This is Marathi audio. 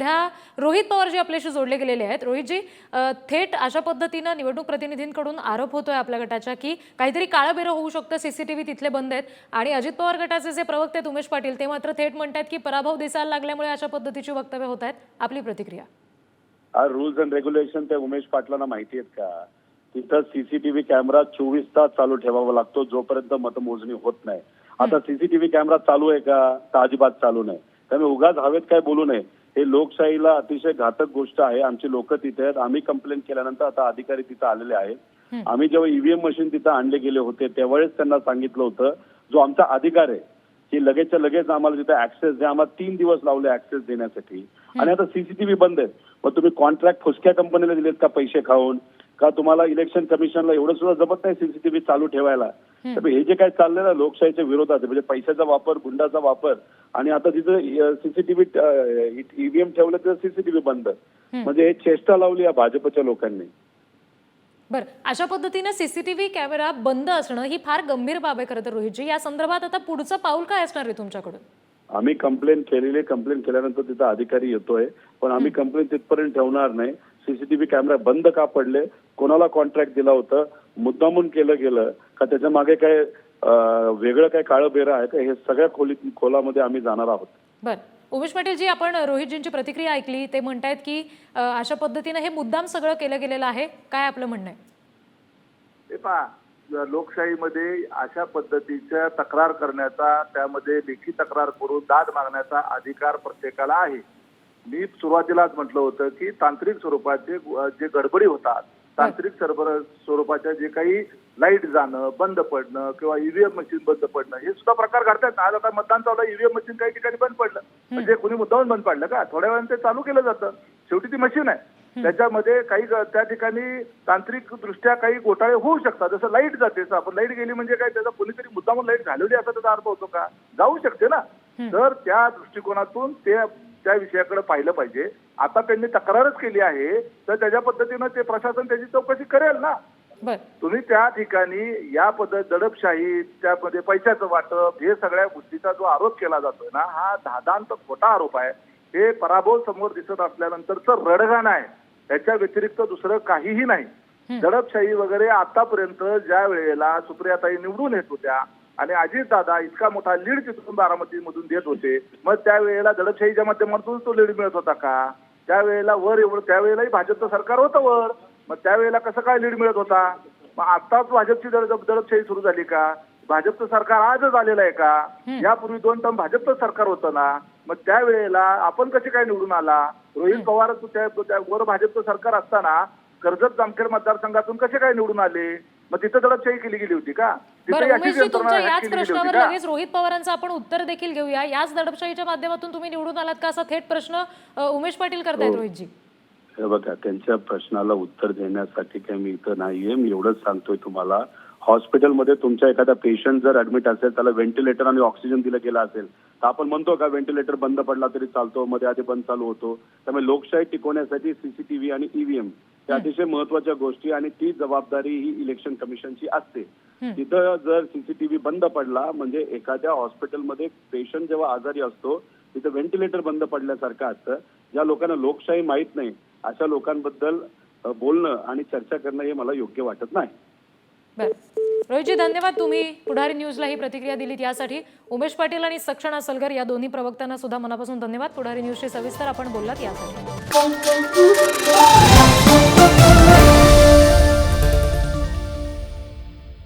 सध्या रोहित पवार जे आपल्याशी जोडले गेलेले आहेत रोहितजी थेट अशा पद्धतीनं निवडणूक प्रतिनिधींकडून आरोप होतोय आपल्या गटाच्या की काहीतरी काळबेरं होऊ शकतं सीसीटीव्ही तिथले बंद आहेत आणि अजित पवार गटाचे जे प्रवक्ते आहेत उमेश पाटील ते मात्र थेट म्हणतात की पराभव दिसायला लागल्यामुळे अशा पद्धतीची वक्तव्य होत आहेत. आपली प्रतिक्रिया. रुल्स अँड रेग्युलेशन त्या उमेश पाटलांना माहिती आहेत का? तिथं सीसीटीव्ही कॅमेरा चोवीस तास चालू ठेवावा लागतो जोपर्यंत मतमोजणी होत नाही. आता सीसीटीव्ही कॅमेरा चालू आहे का? तर अजिबात चालू नाही. त्यामुळे उगाच हवेत काय बोलू नये. हे लोकशाहीला अतिशय घातक गोष्ट आहे. आमची लोक तिथे आहेत. आम्ही कंप्लेंट केल्यानंतर आता अधिकारी तिथे आलेले आहेत. आम्ही जेव्हा ईव्हीएम मशीन तिथं आणले गेले होते त्यावेळेस त्यांना सांगितलं होतं जो आमचा अधिकार आहे की लगेचच्या लगेच आम्हाला तिथे ऍक्सेस द्या. आम्हाला तीन दिवस लावले ऍक्सेस देण्यासाठी. आणि आता सीसीटीव्ही बंद आहेत. मग तुम्ही कॉन्ट्रॅक्ट फुसक्या कंपनीला दिलेत का पैसे खाऊन? का तुम्हाला इलेक्शन कमिशनला एवढं सुद्धा जमत नाही सीसीटीव्ही चालू ठेवायला? तर हे जे काय चाललंय ना लोकशाहीच्या विरोधात. म्हणजे पैशाचा वापर गुंडाचा वापर आणि आता तिथं सीसीटीव्ही ईव्हीएम ठेवलं तर सीसीटीव्ही बंद. म्हणजे हे चेष्टा लावली या भाजपच्या लोकांनी. बरं अशा पद्धतीनं सीसीटीव्ही कॅमेरा बंद असणं ही फार गंभीर बाब आहे खरं तर रोहितजी. या संदर्भात आता पुढचं पाऊल काय असणार आहे तुमच्याकडून? आम्ही कंप्लेंट केलेली कंप्लेंट केल्यानंतर तिथं अधिकारी येतोय पण आम्ही कंप्लेंट तिथपर्यंत ठेवणार नाही. सीसीटीव्ही कॅमेरा बंद का पडले? कोणाला कॉन्ट्रॅक्ट दिला होतं? मुद्दामून केलं गेलं? का त्याच्यामागे काय वेगळं काय काळं बेरं आहे का? हे सगळ्या खोली खोलामध्ये आम्ही जाणार आहोत. बरं. उमेश पाटीलजी आपण रोहितजींची प्रतिक्रिया ऐकली. ते म्हणतायत की अशा पद्धतीनं हे मुद्दाम सगळं केलं गेलेलं आहे. काय आपलं म्हणणं आहे? हे पहा लोकशाहीमध्ये अशा पद्धतीच्या तक्रार करण्याचा त्यामध्ये लेखी तक्रार करून दाद मागण्याचा अधिकार प्रत्येकाला आहे. मी सुरुवातीलाच म्हटलं होतं की तांत्रिक स्वरूपाचे जे गडबडी होतात तांत्रिक सरबर स्वरूपाच्या जे काही लाइट जाणं बंद पडणं किंवा ईव्हीएम मशीन बंद पडणं हे सुद्धा प्रकार घडतात. आज आता मतदान चालू ईव्हीएम मशीन काही ठिकाणी बंद पडलं. म्हणजे कोणी मुद्दामून बंद पडलं का? थोड्या वेळाने ते चालू केलं जातं. शेवटी ती मशीन आहे. त्याच्यामध्ये काही त्या ठिकाणी तांत्रिक दृष्ट्या काही घोटाळे होऊ शकतात. जसं लाइट जाते आपण लाइट गेली म्हणजे काय त्याचा कोणीतरी मुद्दामून लाइट घालवली असा त्याचा अर्थ होतो का? जाऊ शकते ना. तर त्या दृष्टिकोनातून ते त्या विषयाकडे पाहिलं पाहिजे. आता त्यांनी तक्रारच केली आहे तर त्याच्या पद्धतीनं ते प्रशासन त्याची चौकशी करेल ना. तुम्ही त्या ठिकाणी या पद्धत दडपशाही त्यामध्ये पैशाचं वाटप हे सगळ्या गोष्टीचा जो आरोप केला जातोय ना हा धादांत खोटा आरोप आहे. हे पराभव समोर दिसत असल्यानंतरचं रडगाण आहे. त्याच्या व्यतिरिक्त दुसरं काहीही नाही. दडपशाही वगैरे आतापर्यंत ज्या वेळेला सुप्रियाताई निवडून येत होत्या आणि अजित दादा इतका मोठा लीड तिथून बारामतीमधून देत होते. मग त्यावेळेला दडपशाहीच्या माध्यमातून तो लीड मिळत होता का? त्यावेळेला वर एवढं त्यावेळेलाही भाजपचं सरकार होतं वर. मग त्यावेळेला कसं काय लीड मिळत होता? मग आताच भाजपची दडप दडपशाही सुरू झाली का? भाजपचं सरकार आजच आलेलं आहे का? यापूर्वी दोन टर्म भाजपचं सरकार होतं ना? मग त्यावेळेला आपण कसे काय निवडून आला? रोहित पवार वर भाजपचं सरकार असताना कर्जत जामखेड मतदारसंघातून कसे काय निवडून आले? मग तिथं दडपशाही केली गेली होती का? बरं उमेशजी तुमच्या याच केली गेली होती प्रश्नावर का? लगेच रोहित पवारांचं आपण उत्तर देखील घेऊया. याच दडपशाहीच्या माध्यमातून तुम्ही निवडून आलात का? असा थेट प्रश्न उमेश पाटील करतायत रोहितजी. हे बघा त्यांच्या प्रश्नाला उत्तर देण्यासाठी काय मी इथं नाहीये. मी एवढंच सांगतोय तुम्हाला. हॉस्पिटलमध्ये तुमच्या एखादा पेशंट जर ऍडमिट असेल त्याला व्हेंटिलेटर आणि ऑक्सिजन दिलं गेलं असेल आपण म्हणतो का व्हेंटिलेटर बंद पडला तरी चालतो मध्ये आधी बंद चालू होतो. त्यामुळे लोकशाही टिकवण्यासाठी सीसीटीव्ही आणि ईव्हीएम त्या अतिशय महत्त्वाच्या गोष्टी आणि ती जबाबदारी ही इलेक्शन कमिशनची असते. तिथं जर सीसीटीव्ही बंद पडला म्हणजे एखाद्या हॉस्पिटलमध्ये पेशंट जेव्हा आजारी असतो तिथं व्हेंटिलेटर बंद पडल्यासारखं असतं. ज्या लोकांना लोकशाही माहीत नाही अशा लोकांबद्दल बोलणं आणि चर्चा करणं हे मला योग्य वाटत नाही. रोहितजी धन्यवाद तुम्ही पुढारी न्यूजला ही प्रतिक्रिया दिलीत यासाठी. उमेश पाटील आणि सक्षणा सलगर या दोन्ही प्रवक्त्यांना सुद्धा मनापासून धन्यवाद. पुढारी न्यूजशी सविस्तर आपण बोललात यासाठी.